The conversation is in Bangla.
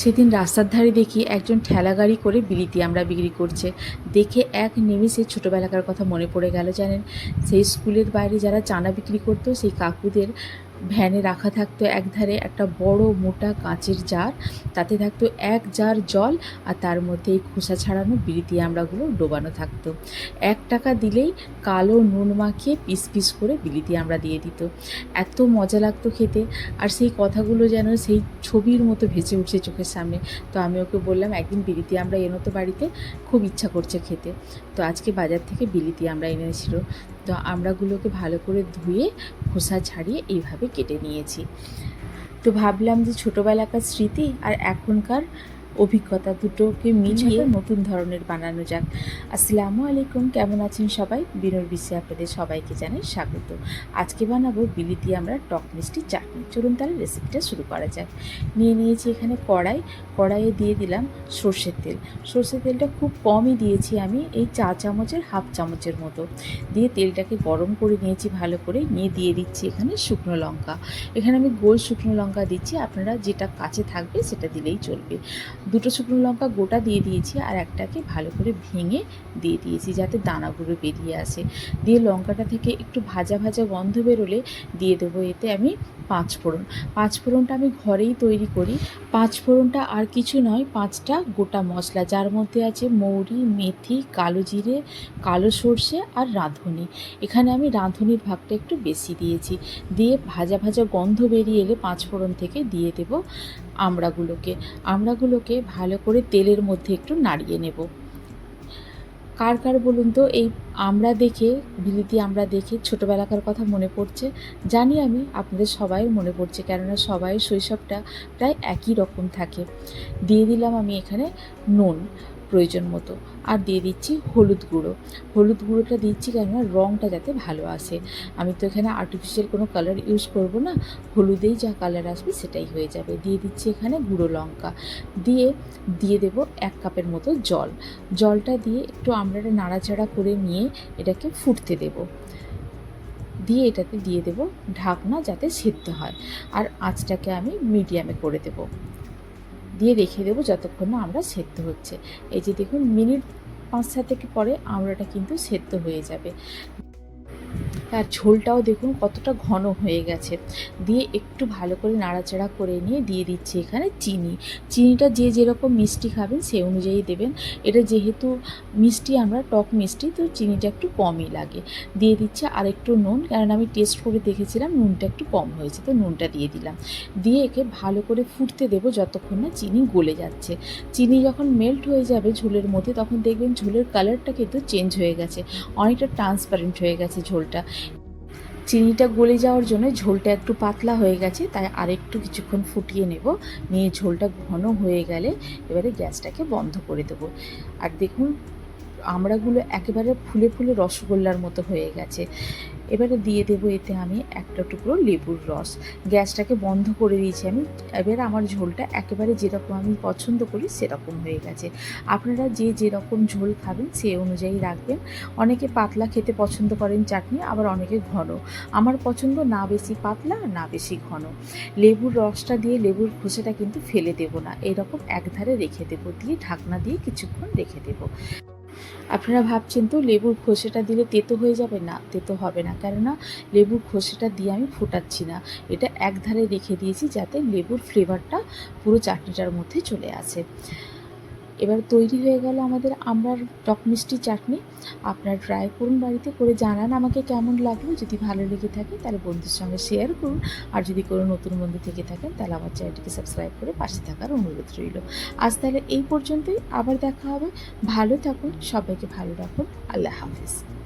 সেদিন রাস্তার ধারে দেখি একজন ঠেলা গাড়ি করে বিলিতি আমরা বিক্রি করছে। দেখে এক নিমিষে ছোটোবেলাকার কথা মনে পড়ে গেল জানেন। সেই স্কুলের বাইরে যারা চানা বিক্রি করতো, সেই কাকুদের ভ্যানে রাখা থাকতো একধারে একটা বড় মোটা কাঁচের জার, তাতে থাকতো এক জার জল আর তার মধ্যে এই খোসা ছাড়ানো বিলিতি আমড়াগুলো ডোবানো থাকতো। এক টাকা দিলেই কালো নুন মাখিয়ে পিস পিস করে বিলিতি আমড়া দিয়ে দিত। এত মজা লাগতো খেতে আর সেই কথাগুলো যেন সেই ছবির মতো ভেসে উঠছে চোখের সামনে। তো আমি ওকে বললাম, একদিন বিলিতি আমরা এনো তো বাড়িতে, খুব ইচ্ছা করছে খেতে। তো আজকে বাজার থেকে বিলিতি আমরা এনেছিল। তো আমড়াগুলোকে ভালো করে ধুয়ে খোসা ছাড়িয়ে এইভাবে কেটে নিয়েছি। তো ভাবলাম যে ছোটোবেলাকার স্মৃতি আর এখনকার অভিজ্ঞতা দুটোকে মিলিয়ে নতুন ধরনের বানানো যাক। আসসালামু আলাইকুম কেমন আছেন সবাই? বিনোর বিশ্বে আপনাদের সবাইকে জানাই স্বাগত। আজকে বানাবো বিলি দিয়ে আমরা টক মিষ্টি চাটনি। চলুন তাহলে রেসিপিটা শুরু করা যাক। নিয়ে নিয়েছি এখানে কড়াই। কড়াইয়ে দিয়ে দিলাম সর্ষের তেল। সর্ষের তেলটা খুব কমই দিয়েছি আমি এই চা চামচের হাফ চামচের মতো। দিয়ে তেলটাকে গরম করে নিয়েছি ভালো করে। নিয়ে দিয়ে দিচ্ছি এখানে শুকনো লঙ্কা। এখানে আমি গোল শুকনো লঙ্কা দিচ্ছি। আপনারা যেটা কাছে থাকবে সেটা দিলেই চলবে। দুটো শুকনো লঙ্কা গোটা দিয়ে দিয়েছি আর একটাকে ভালো করে ভেঙে দিয়ে দিয়েছি যাতে দানাগুলো বেরিয়ে আসে। দিয়ে লঙ্কাটা থেকে একটু ভাজা ভাজা গন্ধ বেরোলে দিয়ে দেবো এতে আমি পাঁচ ফোড়ন। পাঁচ ফোড়নটা আমি ঘরেই তৈরি করি। পাঁচ ফোড়নটা আর কিছু নয়, পাঁচটা গোটা মশলা, যার মধ্যে আছে মৌরি, মেথি, কালো জিরে, কালো সর্ষে আর রাঁধুনি। এখানে আমি রাঁধুনির ভাগটা একটু বেশি দিয়েছি। দিয়ে ভাজা ভাজা গন্ধ বেরিয়ে এলে পাঁচ ফোড়ন থেকে দিয়ে দেব আমড়াগুলোকে। আমড়াগুলোকে ভালো করে তেলের মধ্যে একটু নাড়িয়ে নেব। কার কার বলুন তো, এই আমরা দেখে, বিলিতি আমরা দেখে, ছোটোবেলাকার কথা মনে পড়ছে, জানি আমি, আপনাদের সবাই মনে পড়ছে, কেননা সবাই শৈশবটা প্রায় একই রকম থাকে। দিয়ে দিলাম আমি এখানে নুন। প্রয়োজন মতো। আর দিয়ে দিচ্ছি হলুদ গুঁড়ো। হলুদ গুঁড়োটা দিচ্ছি কেননা রঙটা যাতে ভালো আসে। আমি তো এখানে আর্টিফিশিয়াল কোনো কালার ইউজ করব না। হলুদেই যা কালার আসবে সেটাই হয়ে যাবে। দিয়ে দিচ্ছি এখানে গুঁড়ো লঙ্কা। দিয়ে দিয়ে দেব এক কাপের মতো জল। জলটা দিয়ে একটু আমড়াটা নাড়াচাড়া করে নিয়ে এটাকে ফুটতে দেব। দিয়ে এটাতে দিয়ে দেব ঢাকনা যাতে সেদ্ধ হয়। আর আঁচটাকে আমি মিডিয়ামে করে দেব। দিয়ে রেখে দেবো যতক্ষণ না আমরা সেদ্ধ হচ্ছে। এই যে দেখুন, মিনিট পাঁচ সাত থেকে পরে আমড়াটা কিন্তু সেদ্ধ হয়ে যাবে। আর ঝোলটাও দেখুন কতটা ঘন হয়ে গেছে। দিয়ে একটু ভালো করে নাড়াচাড়া করে নিয়ে দিয়ে দিচ্ছি এখানে চিনি। চিনিটা যে যেরকম মিষ্টি খাবেন সে অনুযায়ী দেবেন। এটা যেহেতু মিষ্টি, আমরা টক মিষ্টি, তো চিনিটা একটু কমই লাগে। দিয়ে দিচ্ছি আর একটু নুন, কারণ আমি টেস্ট করে দেখেছিলাম নুনটা একটু কম হয়েছে, তো নুনটা দিয়ে দিলাম। দিয়ে একে ভালো করে ফুটতে দেবো যতক্ষণ না চিনি গলে যাচ্ছে। চিনি যখন মেল্ট হয়ে যাবে ঝোলের মধ্যে, তখন দেখবেন ঝোলের কালারটা কিন্তু চেঞ্জ হয়ে গেছে। অনেকটা ট্রান্সপারেন্ট হয়ে গেছে ঝোলটা। চিনিটা গলে যাওয়ার জন্য ঝোলটা একটু পাতলা হয়ে গেছে, তাই আরেকটু কিছুক্ষণ ফুটিয়ে নেব। নিয়ে ঝোলটা ঘন হয়ে গেলে এবারে গ্যাসটাকে বন্ধ করে দেবো। আর দেখুন আমড়াগুলো একেবারে ফুলে ফুলে রসগোল্লার মতো হয়ে গেছে। এবারে দিয়ে দেবো এতে আমি একটা টুকরো লেবুর রস। গ্যাসটাকে বন্ধ করে দিয়েছি আমি। এবার আমার ঝোলটা একেবারে যেরকম আমি পছন্দ করি সেরকম হয়ে গেছে। আপনারা যে যেরকম ঝোল খাবেন সে অনুযায়ী রাখবেন। অনেকে পাতলা খেতে পছন্দ করেন চাটনি, আবার অনেকে ঘন। আমার পছন্দ না বেশি পাতলা, না বেশি ঘন। লেবুর রসটা দিয়ে লেবুর খোসাটা কিন্তু ফেলে দেবো না। এরকম একধারে রেখে দেবো। দিয়ে ঢাকনা দিয়ে কিছুক্ষণ রেখে দেবো। আপনারা ভাবছেন তো, লেবুর খোসাটা দিলে তেতো হয়ে যাবে? না, তেতো হবে না। কেননা, লেবুর খোসাটা দিয়ে আমি ফোটাচ্ছি না। এটা একধারে রেখে দিয়েছি যাতে লেবুর ফ্লেভারটা পুরো চাটনিটার মধ্যে চলে আসে। এবার তৈরি হয়ে গেল আমাদের আমরার টক মিষ্টি চাটনি। আপনার ট্রাই করুন বাড়িতে করে জানান আমাকে কেমন লাগল। যদি ভালো লেগে থাকে তাহলে বন্ধুর সঙ্গে শেয়ার করুন। আর যদি কোনো নতুন বন্ধু থেকে থাকেন তাহলে আমার চ্যানেলটিকে সাবস্ক্রাইব করে পাশে থাকার অনুরোধ রইল। আজ তাহলে এই পর্যন্তই। আবার দেখা হবে। ভালো থাকুন। সবাইকে ভালো রাখুন। আল্লাহ হাফিজ।